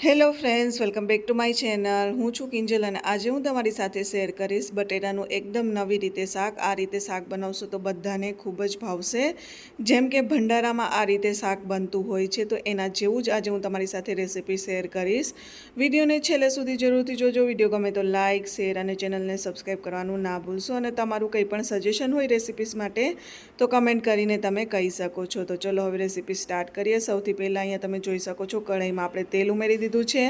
Hello friends, welcome back to my channel. હું છું કિંજલ અને આજે હું તમારી સાથે શેર કરીશ બટેટાનું એકદમ નવી રીતે શાક. આ રીતે શાક બનાવશો તો બધાને ખૂબ જ ભાવશે. જેમ કે ભંડારામાં આ રીતે શાક બનતું હોય છે, તો એના જેવું જ આજે હું તમારી સાથે રેસીપી શેર કરીશ. વિડીયોને છેલ્લે સુધી જરૂરથી જોજો. વીડિયો ગમે તો લાઇક શેર અને ચેનલને સબસ્ક્રાઈબ કરવાનું ના ભૂલશો અને તમારું કંઈ પણ સજેશન હોય રેસીપીસ માટે, તો કમેન્ટ કરીને તમે કહી શકો છો. તો ચલો હવે રેસીપી સ્ટાર્ટ કરીએ. સૌથી પહેલાં અહીંયા તમે જોઈ શકો છો, કઢાઈમાં આપણે તેલ ઉમેરી દીધું છે.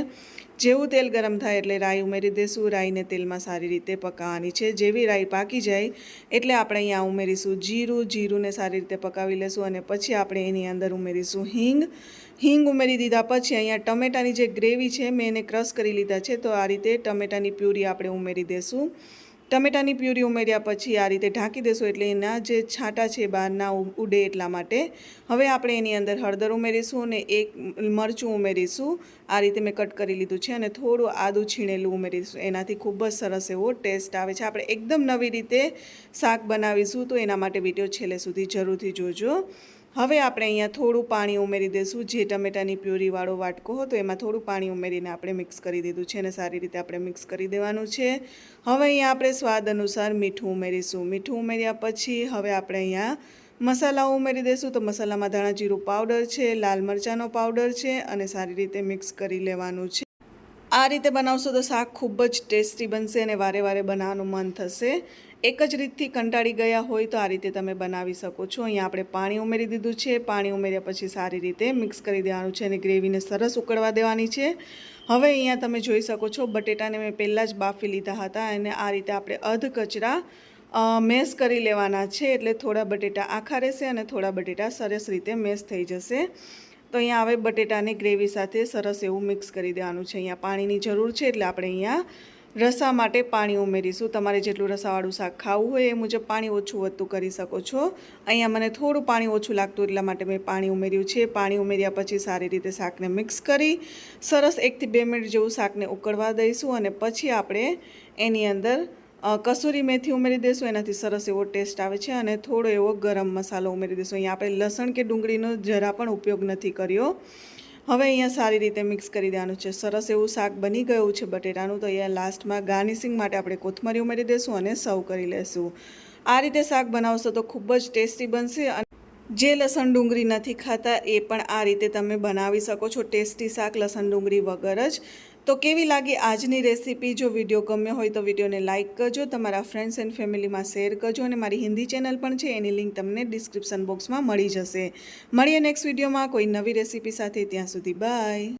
જેવું તેલ ગરમ થાય એટલે રાઈ ઉમેરી દઈશું રાઈને તેલમાં સારી રીતે પકાવવાની છે. જેવી રાઈ પાકી જાય એટલે આપણે અહીંયા ઉમેરીશું જીરું. જીરુંને સારી રીતે પકાવી લેશું અને પછી આપણે એની અંદર ઉમેરીશું હિંગ. હિંગ ઉમેરી દીધા પછી અહીંયા ટમેટાની જે ગ્રેવી છે, મેં એને ક્રશ કરી લીધા છે. તો આ રીતે ટમેટાની પ્યુરી આપણે ઉમેરી દઈશું ટમેટાની પ્યુરી ઉમેર્યા પછી આ રીતે ઢાંકી દેશું એટલે એના જે છાંટા છે બહાર ના ઉડે એટલા માટે. હવે આપણે એની અંદર હળદર ઉમેરીશું અને એક મરચું ઉમેરીશું. આ રીતે મેં કટ કરી લીધું છે અને થોડું આદું છીણેલું ઉમેરીશું. એનાથી ખૂબ જ સરસ એવો ટેસ્ટ આવે છે. આપણે એકદમ નવી રીતે શાક બનાવીશું તો એના માટે વીડિયો છેલ્લે સુધી જરૂરથી જોજો. હવે આપણે અહીંયા થોડું પાણી ઉમેરી દઈશું જે ટમેટાની પ્યુરીવાળો વાટકો હતો, એમાં થોડું પાણી ઉમેરીને આપણે મિક્સ કરી દીધું છે અને સારી રીતે આપણે મિક્સ કરી દેવાનું છે. હવે અહીંયા આપણે સ્વાદ અનુસાર મીઠું ઉમેરીશું. મીઠું ઉમેર્યા પછી હવે આપણે અહીંયા મસાલાઓ ઉમેરી દઈશું તો મસાલામાં ધાણા જીરું પાવડર છે, લાલ મરચાંનો પાવડર છે અને સારી રીતે મિક્સ કરી લેવાનું છે. આ રીતે બનાવશો તો શાક ખૂબ જ ટેસ્ટી બનશે અને વારે વારે બનાવવાનું મન થશે. એક જ રીતથી કંટાળી ગયા હોય તો આ રીતે તમે બનાવી શકો છો. અહીંયા આપણે પાણી ઉમેરી દીધું છે. પાણી ઉમેર્યા પછી સારી રીતે મિક્સ કરી દેવાનું છે અને ગ્રેવીને સરસ ઉકળવા દેવાની છે. હવે અહીંયા તમે જોઈ શકો છો, બટેટાને મેં પહેલાં જ બાફી લીધા હતા અને આ રીતે આપણે અધ કચરા મેશ કરી લેવાના છે. એટલે થોડા બટેટા આખા રહેશે અને થોડા બટેટા સરસ રીતે મેશ થઈ જશે. તો અહીંયા હવે બટેટાને ગ્રેવી સાથે સરસ એવું મિક્સ કરી દેવાનું છે. અહીંયા પાણીની જરૂર છે એટલે આપણે અહીંયા રસા માટે પાણી ઉમેરીશું. તમારે જેટલું રસાવાળું શાક ખાવું હોય એ મુજબ પાણી ઓછું વધતું કરી શકો છો. અહીંયા મને થોડું પાણી ઓછું લાગતું એટલા માટે મેં પાણી ઉમેર્યું છે. પાણી ઉમેર્યા પછી સારી રીતે શાકને મિક્સ કરી સરસ એકથી બે મિનિટ જેવું શાકને ઉકળવા દઈશું અને પછી આપણે એની અંદર કસૂરી મેથી ઉમેરી દઈશું એનાથી સરસ એવો ટેસ્ટ આવે છે અને થોડો એવો ગરમ મસાલો ઉમેરી દઈશું અહીંયા આપણે લસણ કે ડુંગળીનો જરા પણ ઉપયોગ નથી કર્યો. હવે અહીંયા સારી રીતે મિક્સ કરી દેવાનું છે. સરસ એવું શાક બની ગયું છે બટેટાનું, તો અહીંયા લાસ્ટમાં ગાર્નિશિંગ માટે આપણે કોથમરી ઉમેરી દઈશું અને સર્વ કરી લેશું. આ રીતે શાક બનાવશો તો ખૂબ જ ટેસ્ટી બનશે અને જે લસણ ડુંગળી નથી ખાતા એ પણ આ રીતે તમે બનાવી શકો છો. ટેસ્ટી શાક, લસણ ડુંગળી વગર જ. તો કેવી લાગી આજની રેસીપી? જો વીડિયો ગમ્યો હોય તો વિડીયોને લાઇક કરજો, તમારા ફ્રેન્ડ્સ એન્ડ ફેમિલીમાં શેર કરજો અને મારી હિન્દી ચેનલ પણ છે, એની લિંક તમને ડિસ્ક્રિપ્શન બોક્સમાં મળી જશે. મળીએ નેક્સ્ટ વિડીયોમાં કોઈ નવી રેસીપી સાથે, ત્યાં સુધી બાય.